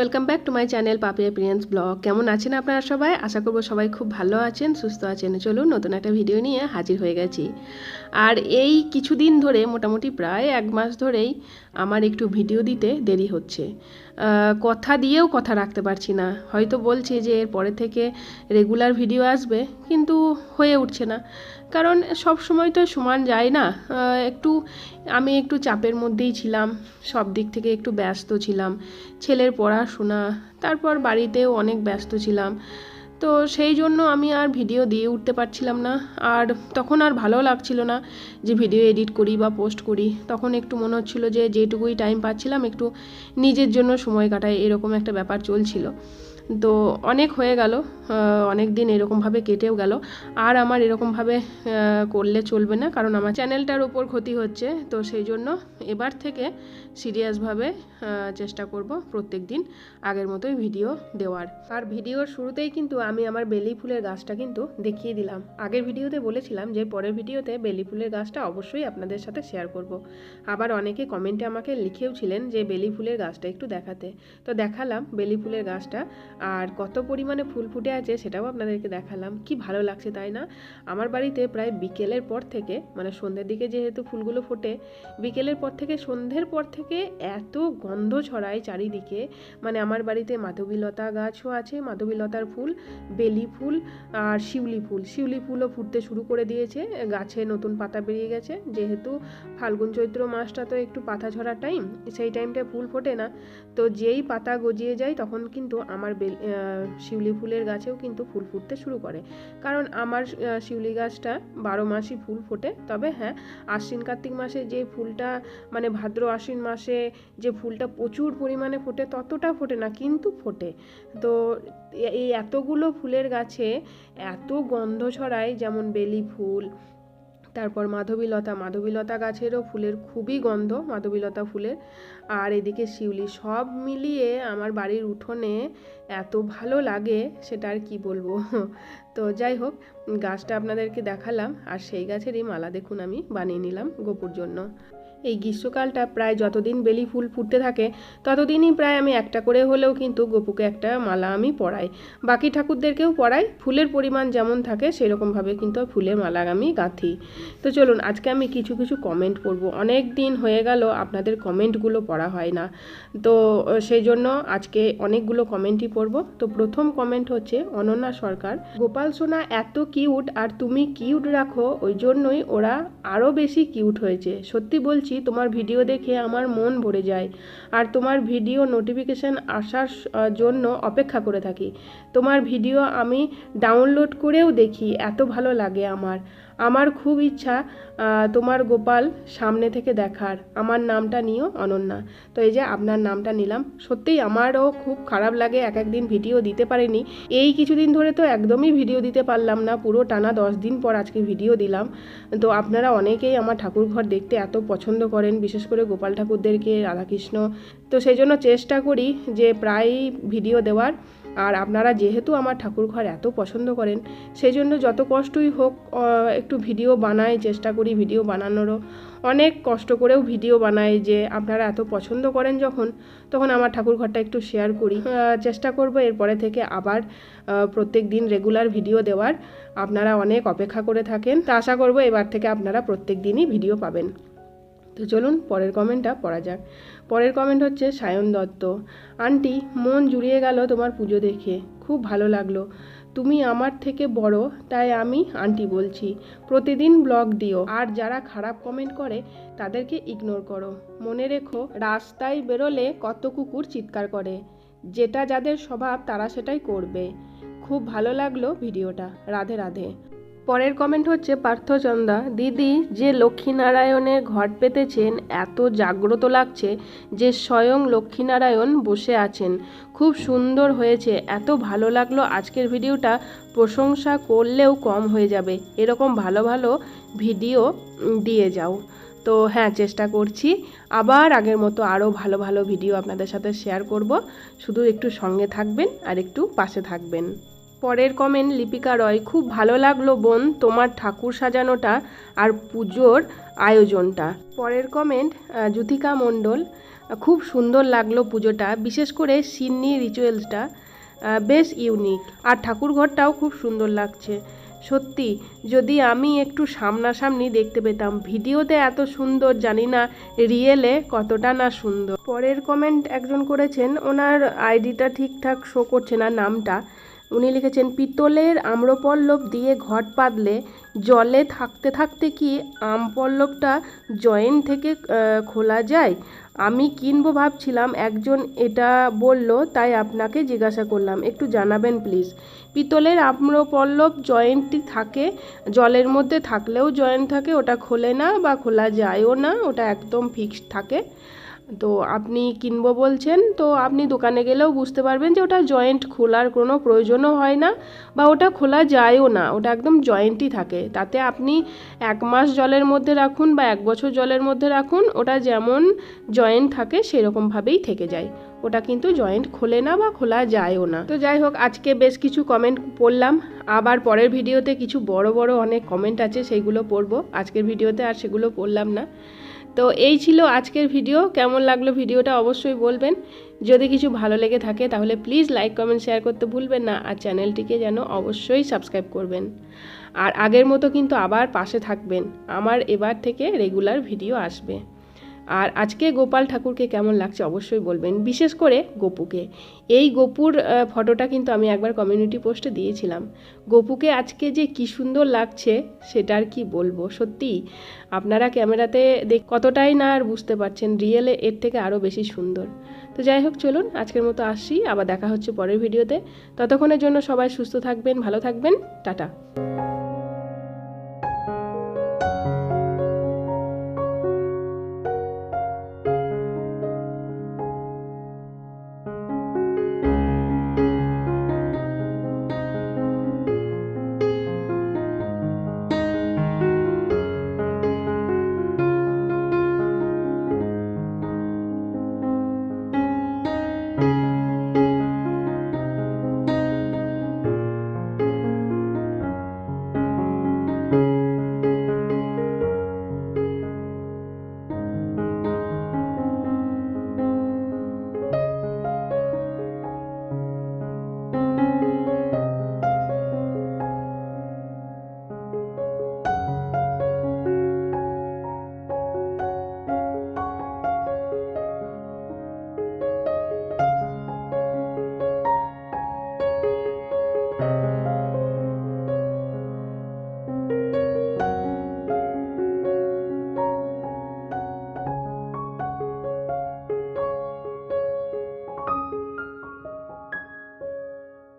Welcome back to my channel Papiya প্রিয়েন্স blog কেমন আছেন আপনারা সবাই? আশা করব সবাই খুব ভালো আছেন, সুস্থ আছেন। চলুন নতুন একটা ভিডিও নিয়ে হাজির হয়ে গেছি। আর এই কিছুদিন ধরে, মোটামুটি প্রায় এক মাস ধরেই আমার একটু ভিডিও দিতে দেরি হচ্ছে। কথা দিয়েও কথা রাখতে পারছি না। হয়তো বলছি যে এর পরে থেকে রেগুলার ভিডিও আসবে, কিন্তু হয়ে উঠছে না। কারণ সব সময় তো সমান যায় না। একটু আমি একটু চাপের মধ্যেই ছিলাম, সব দিক থেকে একটু ব্যস্ত ছিলাম, ছেলের পড়াশোনা, তারপর বাড়িতেও অনেক ব্যস্ত ছিলাম। তো সেই জন্য আমি আর ভিডিও দিয়ে উঠতে পারছিলাম না। আর তখন আর ভালো লাগছিল না যে ভিডিও এডিট করি বা পোস্ট করি। তখন একটু মনে হচ্ছিল যে যেটুকুই টাইম পাচ্ছিলাম, একটু নিজের জন্য সময় কাটাই, এরকম একটা ব্যাপার চলছিল। তো অনেক হয়ে গেল অনেক দিন এরকমভাবে কেটেও গেল। আর আমার এরকমভাবে করলে চলবে না, কারণ আমার চ্যানেলটার ওপর ক্ষতি হচ্ছে। তো সেই জন্য এবার থেকে সিরিয়াসভাবে চেষ্টা করব প্রত্যেক দিন আগের মতোই ভিডিও দেওয়ার। আর ভিডিওর শুরুতেই কিন্তু আমি আমার বেলি ফুলের গাছটা কিন্তু দেখিয়ে দিলাম। আগের ভিডিওতে বলেছিলাম যে পরের ভিডিওতে বেলি ফুলের গাছটা অবশ্যই আপনাদের সাথে শেয়ার করব। আবার অনেকে কমেন্টে আমাকে লিখেও ছিলেন যে বেলি ফুলের গাছটা একটু দেখাতে। তো দেখালাম বেলি ফুলের গাছটা, আর কত পরিমাণে ফুল ফুটে আছে সেটাও আপনাদেরকে দেখালাম। কি ভালো লাগছে তাই না? আমার বাড়িতে প্রায় বিকেলের পর থেকে মানে সন্ধ্যের দিকে যেহেতু ফুলগুলো ফোটে, বিকেলের পর থেকে সন্ধ্যের পর থেকে এত গন্ধ ছড়ায় চারিদিকে। মানে আমার বাড়িতে মাধবীলতা গাছও আছে মাধবীলতার ফুল, বেলি ফুল আর শিউলি ফুল। শিউলি ফুলও ফুটতে শুরু করে দিয়েছে, গাছে নতুন পাতা বেরিয়ে গেছে। যেহেতু ফাল্গুন চৈত্র মাসটা তো একটু পাতা ঝরার টাইম, সেই টাইমটা ফুল ফোটে না। তো যেই পাতা গজিয়ে যায় তখন কিন্তু আমার শিউলি ফুলের গাছেও কিন্তু ফুল ফুটতে শুরু করে। কারণ আমার শিউলি গাছটা বারো মাসই ফুল ফোটে। তবে হ্যাঁ আশ্বিন কার্তিক মাসে যে ফুলটা মানে ভাদ্র আশ্বিন মাসে যে ফুলটা প্রচুর পরিমাণে ফোটে, ততটা ফোটে না, কিন্তু ফোটে। তো এই এতগুলো ফুলের গাছে এত গন্ধ ছড়ায়, যেমন বেলি ফুল, তারপর মাধবীলতা মাধবীলতা গাছেরও ফুলের খুবই গন্ধ, মাধবীলতা ফুলের। আর এদিকে শিউলি, সব মিলিয়ে আমার বাড়ির উঠোনে এত ভালো লাগে, সেটা আর কি বলব? তো যাই হোক, গাছটা আপনাদেরকে দেখালাম, আর সেই গাছেরই মালা দেখুন আমি, বানিয়ে নিলাম গোপুর জন্য। এই গ্রীষ্মকালটা প্রায় যতদিন বেলি ফুল ফুটতে থাকে, ততদিনই প্রায় আমি একটা করে হলেও কিন্তু গোপুকে একটা মালা আমি পরাই। বাকি ঠাকুরদেরকেও পরাই, ফুলের পরিমাণ যেমন থাকে সেরকমভাবে কিন্তু ফুলের মালা আমি গাঁথি। তো চলুন, আজকে আমি কিছু কিছু কমেন্ট পড়ব। অনেক দিন হয়ে গেল, আপনাদের কমেন্টগুলো পড়া হয় না। তো সেই জন্য আজকে অনেকগুলো কমেন্টই পড়ব। তো প্রথম কমেন্ট হচ্ছে, অনন্যা সরকার, গোপাল সোনা এত কিউট আর তুমি কিউট রাখো, ওই জন্যই ওরা আরও বেশি কিউট হয়েছে। সত্যি বলছি তোমার ভিডিও দেখে আমার মন ভরে যায়। আর তোমার ভিডিও নোটিফিকেশান আসার জন্য অপেক্ষা করে থাকি। তোমার ভিডিও আমি ডাউনলোড করেও দেখি, এত ভালো লাগে আমার। আমার খুব ইচ্ছা তোমার গোপাল সামনে থেকে দেখার। আমার নামটা নিও, অনন্যা। তো এই যে আপনার নামটা নিলাম, সত্যিই আমারও খুব খারাপ লাগে, এক একদিন ভিডিও দিতে পারিনি। এই কিছুদিন ধরে তো একদমই ভিডিও দিতে পারলাম না, পুরো টানা দশ দিন পর আজকে ভিডিও দিলাম। তো আপনারা অনেকেই আমার ঠাকুর ঘর দেখতে এত পছন্দ করেন, বিশেষ করে গোপাল ঠাকুরদেরকে, রাধাকৃষ্ণ। তো সেই জন্য চেষ্টা করি যে প্রায় ভিডিও দেওয়ার। আর আপনারা যেহেতু আমার ঠাকুর ঘর এত পছন্দ করেন সেই জন্য যত কষ্টই হোক একটু ভিডিও বানাই, চেষ্টা করি ভিডিও বানানোরও। অনেক কষ্ট করেও ভিডিও বানাই যে আপনারা এত পছন্দ করেন যখন, তখন আমার ঠাকুর ঘরটা একটু শেয়ার করি। চেষ্টা করব এরপরে থেকে আবার প্রত্যেক দিন রেগুলার ভিডিও দেওয়ার। আপনারা অনেক অপেক্ষা করে থাকেন, তা আশা করব এবার থেকে আপনারা প্রত্যেক দিনই ভিডিও পাবেন। তো চলুন পরের কমেন্টটা পড়া যাক। পরের কমেন্ট হচ্ছে সায়ন দত্ত, আন্টি, মন জুড়িয়ে গেল তোমার পুজো দেখে, খুব ভালো লাগল। তুমি আমার থেকে বড়, তাই আমি আন্টি বলছি, প্রতিদিন ব্লগ দিও, আর যারা খারাপ কমেন্ট করে, তাদেরকে ইগনোর করো। মনে রেখো, রাস্তায় বেরোলে কত কুকুর চিৎকার করে, যেটা যাদের স্বভাব তারা সেটাই করবে। খুব ভালো লাগল ভিডিওটা, রাধে রাধে। পরের কমেন্ট হচ্ছে, পার্থচন্দা, দিদি, যে লক্ষ্মীনারায়ণের ঘট পেতেছেন, এত জাগ্রত লাগছে যে স্বয়ং লক্ষ্মীনারায়ণ বসে আছেন। খুব সুন্দর হয়েছে, এত ভালো লাগল আজকের ভিডিওটা, প্রশংসা করলেও কম হয়ে যাবে। এরকম ভালো ভালো ভিডিও দিয়ে যাও। তো হ্যাঁ চেষ্টা করছি। আবার আগের মতো আরও ভালো ভালো ভিডিও আপনাদের সাথে শেয়ার করব। শুধু একটু সঙ্গে থাকবেন আর একটু পাশে থাকবেন। পরের কমেন্ট লিপিকা রয়, খুব ভালো লাগল বোন, তোমার ঠাকুর সাজানোটা আর পুজোর আয়োজনটা। পরের কমেন্ট জ্যোতিকা মণ্ডল, খুব সুন্দর লাগল পুজোটা, বিশেষ করে সিন্নি রিচুয়ালসটা বেশ ইউনিক আর ঠাকুর ঘরটাও খুব সুন্দর লাগছে। সত্যি, যদি আমি একটু সামনাসামনি দেখতে পেতাম, ভিডিওতে এত সুন্দর, জানি না রিয়েলে কতটা না সুন্দর। পরের কমেন্ট একজন করেছেন, ওনার আইডিটা ঠিকঠাক শো করছে না নামটা। উনি লিখেছেন, পিতলের আম্রপল্লব দিয়ে ঘট পাতলে জলে থাকতে থাকতে কি আমপল্লবটা জয়েন্ট থেকে খোলা যায়? আমি কিনবো ভাবছিলাম, একজন এটা বলল, তাই আপনাকে জিজ্ঞাসা করলাম। একটু জানাবেন প্লিজ পিতলের আম্রপল্লব জয়েন্টটি থাকে, জলের মধ্যে থাকলেও জয়েন্ট থাকে, ওটা খোলে না বা খোলা যায়ও না, ওটা একদম ফিক্সড থাকে? তো আপনি কিনবো বলছেন, তো আপনি দোকানে গেলেও বুঝতে পারবেন যে ওটা জয়েন্ট খোলার কোনো প্রয়োজনও হয় না বা ওটা খোলা যায়ও না, ওটা একদম জয়েন্টই থাকে। তাতে আপনি এক মাস জলের মধ্যে রাখুন বা এক বছর জলের মধ্যে রাখুন, ওটা যেমন জয়েন্ট থাকে সেরকমভাবেই থেকে যায়। ওটা কিন্তু জয়েন্ট খোলে না বা খোলা যায়ও না। তো যাই হোক, আজকে বেশ কিছু কমেন্ট পড়লাম। আবার পরের ভিডিওতে কিছু বড় বড় অনেক কমেন্ট আছে সেইগুলো পড়ব। আজকের ভিডিওতে আর সেগুলো পড়লাম না। তো এই ছিল আজকের ভিডিও। কেমন লাগল ভিডিওটা অবশ্যই বলবেন। যদি কিছু ভালো লেগে থাকে তাহলে প্লিজ লাইক, কমেন্ট, শেয়ার করতে ভুলবেন না আর চ্যানেলটিকে যেন অবশ্যই সাবস্ক্রাইব করবেন। আর আগের মতো কিন্তু আবার পাশে থাকবেন। আমার এবার থেকে রেগুলার ভিডিও আসবে। আর আজকে গোপাল ঠাকুরকে কেমন লাগছে অবশ্যই বলবেন, বিশেষ করে গোপুকে। এই গোপুর ফটোটা কিন্তু আমি একবার কমিউনিটি পোস্টে দিয়েছিলাম। গোপুকে আজকে যে কি সুন্দর লাগছে সেটা আর কি বলব সত্যি আপনারা ক্যামেরাতে দেখ, কতটাই না আর বুঝতে পারছেন রিয়েলে এর থেকে আরও বেশি সুন্দর। তো যাই হোক, চলুন আজকের মতো আসছি, আবার দেখা হচ্ছে পরের ভিডিওতে ততক্ষণের জন্য সবাই সুস্থ থাকবেন, ভালো থাকবেন, টাটা।